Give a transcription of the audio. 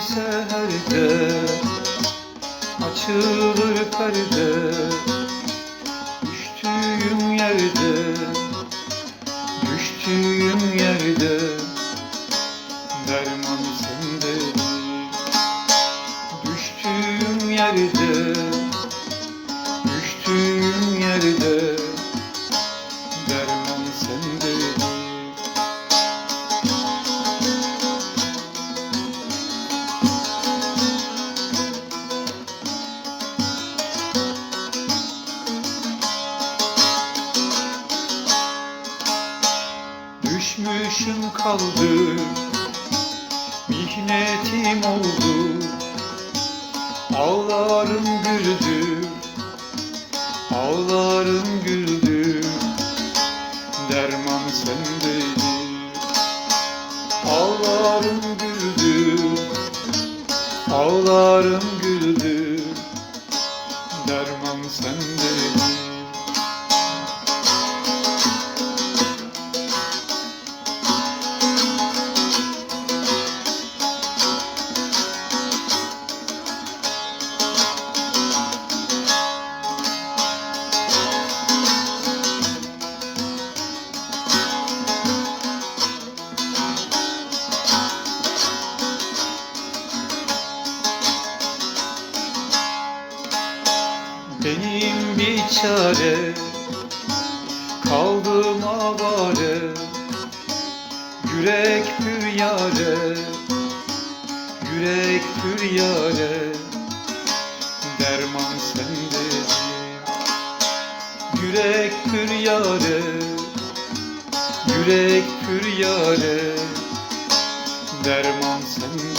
seherde Açılır perde. Düştüğüm yerde Düştüğüm yerde. Derman sendedir Düştüğüm yerde Düşmüşüm kaldı Mihnetim oldu. Ağlarım güldü Ağlarım güldü. Derman sendeydi. Ağlarım güldü Ağlarım güldü çare Kaldım avare Yürek pür yare Yürek pür yare Derman sendedir Yürek pür yare Yürek pür yare Derman sendedir